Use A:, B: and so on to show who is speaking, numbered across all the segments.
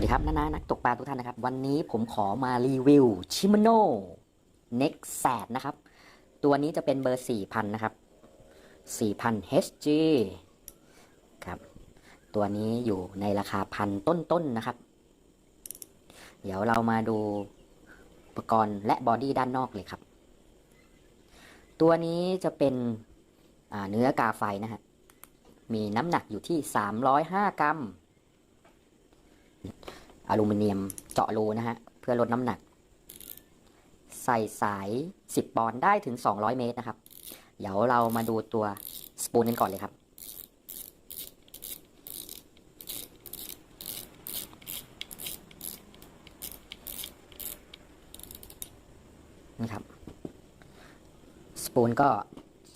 A: วัสดีครับน้าๆนักตกปลาทุกท่านนะครับ วันนี้ผมขอมารีวิวชิมโน่ Nex แ a นะครับ ตัวนี้จะเป็นเบอร์4,000นะครับ4,000 HG ครับ ตัวนี้อยู่ในราคาพันต้นๆนนะครับ เดี๋ยวเรามาดูอุปกรณ์และบอดี้ด้านนอกเลยครับ ตัวนี้จะเป็นเนื้อกาไฟนะฮะมีน้ำหนักอยู่ที่ 305 กรัม อลูมิเนียมเจาะรูนะฮะ เพื่อลดน้ำหนัก ใส่สาย 10 ปอนด์ได้ถึง 200 เมตรนะครับ เดี๋ยวเรามาดูตัวสปูนกันก่อนเลยครับ นี่ครับ สปูนก็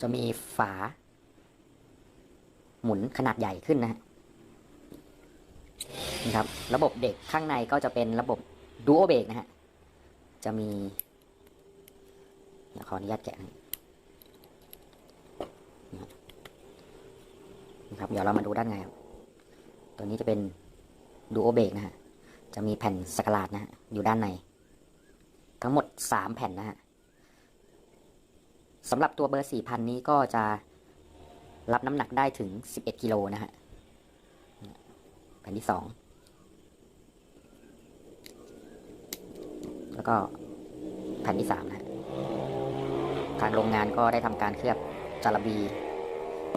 A: จะมีฝา หมุนขนาดใหญ่ขึ้นนะฮะ นะครับ ระบบเด็กข้างในก็จะเป็นระบบดูโอเบรกนะฮะ จะมีขออนุญาตแกะให้นะครับ เดี๋ยวเรามาดูด้านในครับ ตัวนี้จะเป็นดูโอเบรกนะฮะ จะมีแผ่นสกลาดนะฮะ อยู่ด้านใน ทั้งหมดสามแผ่นนะฮะสำหรับตัวเบอร์สี่พันนี้ก็จะรับน้ำหนักได้ถึงสิบเอ็ดกิโลนะฮะ แผ่นที่สอง แล้วก็แผ่นที่สามนะทางโรงงานก็ได้ทำการเคลือบจารบี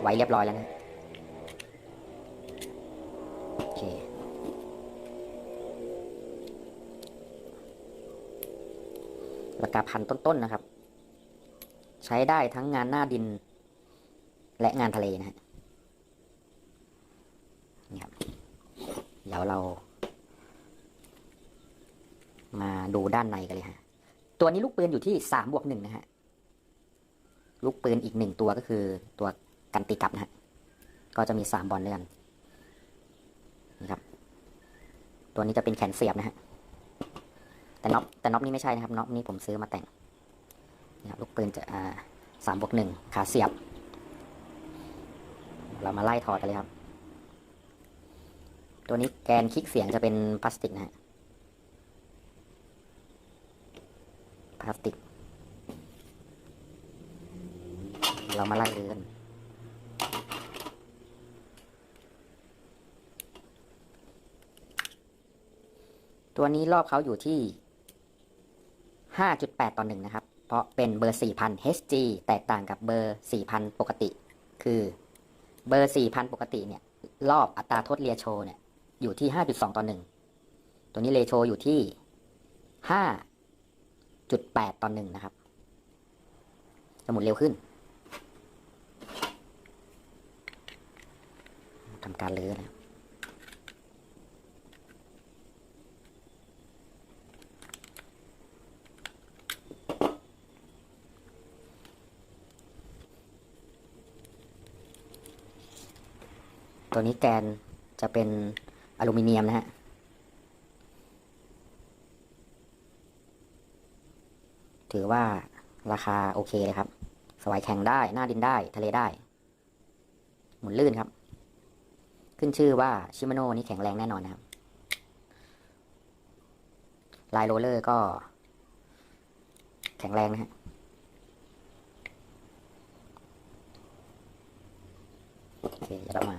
A: ไว้เรียบร้อยแล้วนะโอเคราคาพันต้นๆนะครับ ใช้ได้ทั้งงานหน้าดิน และงานทะเลนะฮะนี่ครับ เดี๋ยวเรา มาดูด้านในกันเลยฮะ ตัวนี้ลูกปืนอยู่ที่สามบวกหนึ่งนะฮะ ลูกปืนอีกหนึ่งตัวก็คือตัวกันตีกลับนะฮะ ก็จะมีสามบอลด้วยกันนี่ครับ ตัวนี้จะเป็นแขนเสียบนะฮะ แต่น็อปแต่น็อปนี้ไม่ใช่นะครับ น็อปนี้ผมซื้อมาแต่งนี่ครับลูกปืนจะอ่าสามบวกหนึ่งขาเสียบ เรามาไล่ถอดกันเลยครับ ตัวนี้แกนคลิกเสียงจะเป็นพลาสติกนะฮะ พ ลาสติก เรามาไล่เรือนตัวนี้รอบเขาอยู่ที่ 5.8 ต่อหนึ่งนะครับ เพราะเป็นเบอร์ 4,000 HG แตกต่างกับเบอร์ 4,000 ปกติ คือเบอร์ 4,000 ปกติเนี่ย รอบอัตราทษเรียโชเนี่ย อยู่ที่ 5.2 ต่อหนึ่ง ตัวนี้เรโชอยู่ที่ 5.8ต่อหนึ่งนะครับ จะหมุนเร็วขึ้นทำการเลื้อนะตัวนี้แกนจะเป็นอลูมิเนียมนะฮะ ถือว่าราคาโอเคเลยครับ สวายแข่งได้ หน้าดินได้ ทะเลได้ หมุนลื่นครับ ขึ้นชื่อว่าชิมาโน่นี่แข็งแรงแน่นอนนะครับ ลายโรลเลอร์ก็ แข็งแรงนะฮะโอเคเดี๋ยวเรามา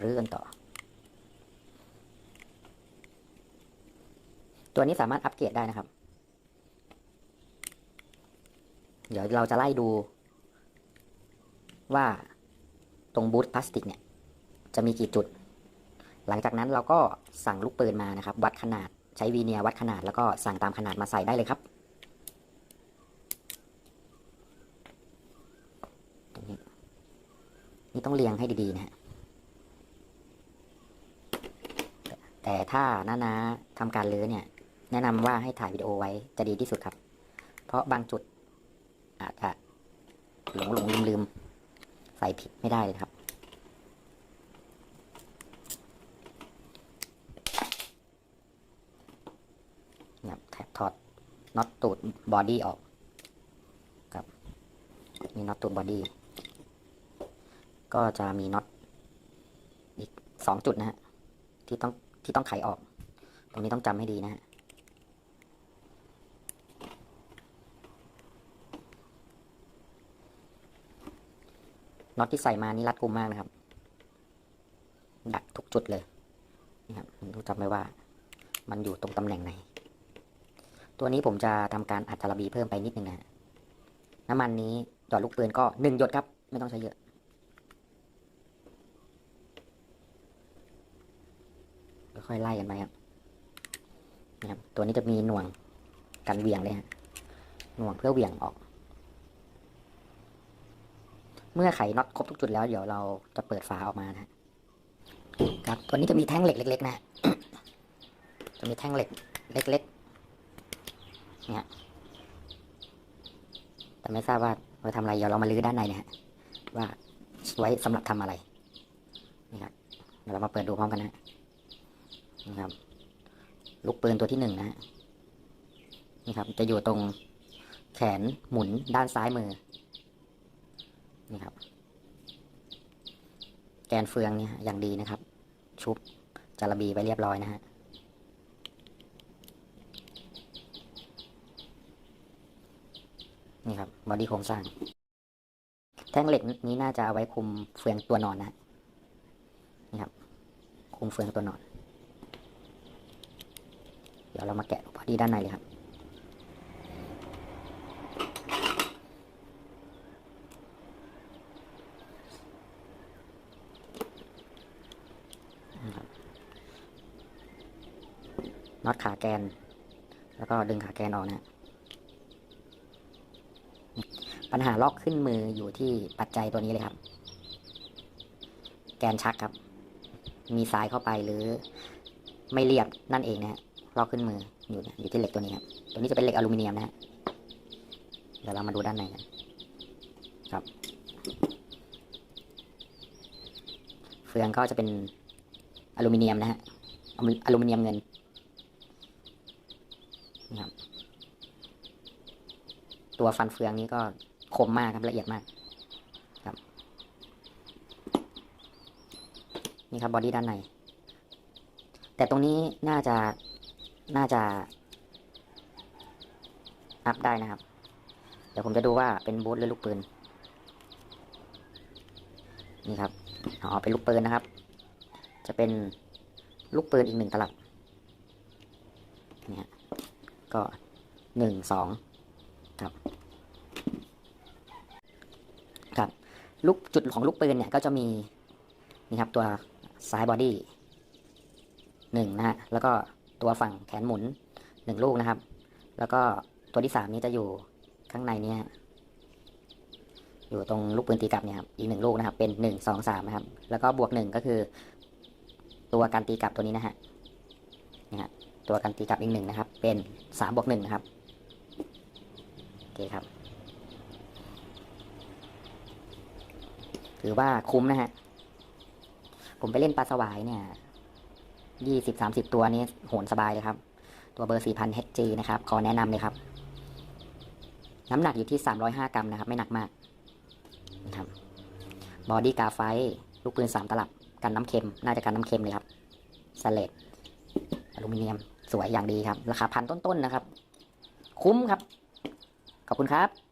A: เรื่อนต่อ ตัวนี้สามารถอัปเกรดได้นะครับ เดี๋ยวเราจะไล่ดู ว่าตรงบูทพลาสติกเนี่ย จะมีกี่จุด หลังจากนั้นเราก็สั่งลูกปืนมานะครับ วัดขนาดใช้วีเนียร์วัดขนาดแล้วก็สั่งตามขนาดมาใส่ได้เลยครับนี้นี่ต้องเรียงให้ดีๆนะฮะแต่ถ้าน้านาทำการเลื้อเนี่ย แนะนำว่าให้ถ่ายวิดีโอไว้จะดีที่สุดครับ เพราะบางจุด อาจจะหลงหลงลืมลืมใส่ผิดไม่ได้เลยครับเนี่ยแถบถอดน็อตตูดบอดี้ออกครับมีน็อตตูดบอดี้ก็จะมีน็อตอีกสองจุดนะฮะที่ต้องที่ต้องไขออก ตรงนี้ต้องจำให้ดีนะฮะ น็อตที่ใส่มานี่รัดกุมมากนะครับ ดักทุกจุดเลยนี่ครับต้องจำไว้ว่า มันอยู่ตรงตำแหน่งไหน ตัวนี้ผมจะทำการอัดจารบีเพิ่มไปนิดนึงนะน้ำมันนี้หยอดลูกปืนก็หนึ่งหยดครับ ไม่ต้องใช้เยอะค่อยไล่กันไปครับนะครับ ตัวนี้จะมีหน่วงกันเวี่ยงเลยฮะหน่วงเพื่อเวี่ยงออก เมื่อไขน็อตครบทุกจุดแล้วเดี๋ยวเราจะเปิดฝาออกมานะครับตัวนี้จะมีแท่งเหล็กเล็ก ๆ นะฮะจะมีแท่งเหล็กเล็กๆเนี่ยแต่ไม่ทราบว่าไว้ทำอะไรเดี๋ยวเรามาลื้อด้านในนะฮะว่าไว้สำหรับทำอะไรนี่ครับเดี๋ยวเรามาเปิดดูพร้อมกันนะฮะนี่ครับลูกปืนตัวที่หนึ่งนะฮะนี่ครับ จะอยู่ตรงแขนหมุนด้านซ้ายมือ นี่ครับ แกนเฟืองเนี่ยอย่างดีนะครับ ชุบจาระบีไว้เรียบร้อยนะฮะนี่ครับบอดี้โครงสร้าง แท่งเหล็กนี้น่าจะเอาไว้คุมเฟืองตัวนอนนะนี่ครับ คุมเฟืองตัวนอน เดี๋ยวเรามาแกะบอดี้ด้านในเลยครับ น็อตขาแกน แล้วก็ดึงขาแกนออกนะปัญหาล็อกขึ้นมืออยู่ที่ปัจจัยตัวนี้เลยครับ แกนชักครับ มีซ้ายเข้าไปหรือไม่เรียบนั่นเองนะฮะล็อกขึ้นมืออยู่อยู่ที่เหล็กตัวนี้ครับตัวนี้จะเป็นเหล็กอลูมิเนียมนะฮะเดี๋ยวเรามาดูด้านในกันครับ เฟืองก็จะเป็นอลูมิเนียมนะฮะอลูมิเนียมเงิน นี่ครับ ตัวฟันเฟืองนี้ก็คมมากครับละเอียดมากครับ นี่ครับบอดี้ด้านใน แต่ตรงนี้น่าจะน่าจะอัพได้นะครับ เดี๋ยวผมจะดูว่าเป็นบูทหรือลูกปืน นี่ครับอ๋อเป็นลูกปืนนะครับ จะเป็นลูกปืนอีกหนึ่งตลับเนี่ย ก็หนึ่งสองครับครับลูกจุดของลูกปืนเนี่ยก็จะมีนี่ครับตัวซ้ายบอดี้หนึ่งนะฮะแล้วก็ตัวฝั่งแขนหมุนหนึ่งลูกนะครับ แล้วก็ตัวที่สามนี้จะอยู่ข้างในเนี่ยอยู่ตรงลูกปืนตีกลับเนี่ยครับอีกหนึ่งลูกนะครับ เป็นหนึ่งสองสามนะครับ แล้วก็บวกหนึ่งก็คือ ตัวการตีกลับตัวนี้นะฮะนี่ฮะ ตัวการตีกลับอีกหนึ่งนะครับ เป็นสามบวกหนึ่งนะครับโอเคครับ ถือว่าคุ้มนะฮะผมไปเล่นปลาสวายเนี่ยยี่สิบสามสิบตัวนี้โหนสบายเลยครับ ตัวเบอร์สี่พัน HG นะครับ ขอแนะนำเลยครับ น้ำหนักอยู่ที่สามร้อยห้ากรัมนะครับ ไม่หนักมากนะครับบอดี้กาไฟลูกปืนสามตลับ กันน้ำเค็ม น่าจะกันน้ำเค็มเลยครับสเลดอลูมิเนียม สวยอย่างดีครับ ราคาพันต้นๆนะครับ คุ้มครับ ขอบคุณครับ